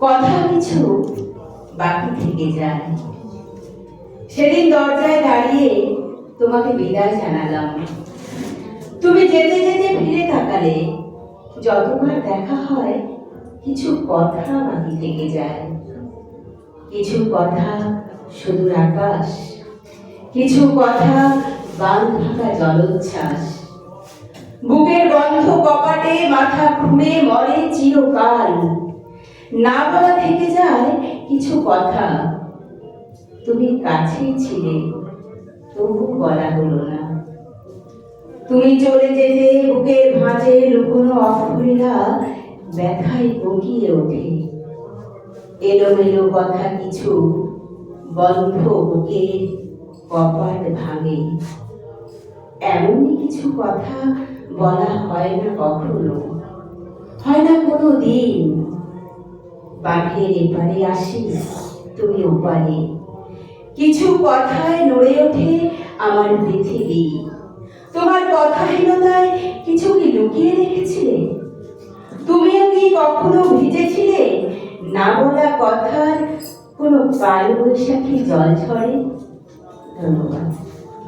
কথা কিছু বাকি থেকে যায়। সেদিন দরজায় দাঁড়িয়ে তোমাকে বিদায় জানালাম। তুমি যেতে যেতে ফিরে তাকালে যতবার দেখা হয় কিছু কথা বাকি থেকে যায়। কিছু কথা সুদূর আকাশ, কিছু কথা বান থাকা জলোচ্ছ্বাস। বুকের গন্ধ কপাটে, মাথা খুঁড়ে মরে চিরকাল না বলা থেকে যায় কিছু কথা। তুমি কাছেই ছিলে, তবু বলা হলো না। তুমি চলে যেতে, বুকের ভাঁজে লুকোনো অফুরেরা ব্যথায় বকিয়ে ওঠে। এলোমেলো কথা কিছু বন্ধ বুকের কপাট ভাঙে। এমনই কিছু কথা বলা হয় না কখনো। হয় না কোনো দিন। বাঘের এপারে আসি তুমি ওপারে। কিছু কথায় নড়ে ওঠে আমার পৃথিবী। তোমার কথাহীনতায় কিছু কি লুকিয়ে রেখেছিলে? তুমিও কি কখনো ভিজেছিলে? না বলা কথার কোনো কাল বৈশাখী জল ঝরে? ধন্যবাদ।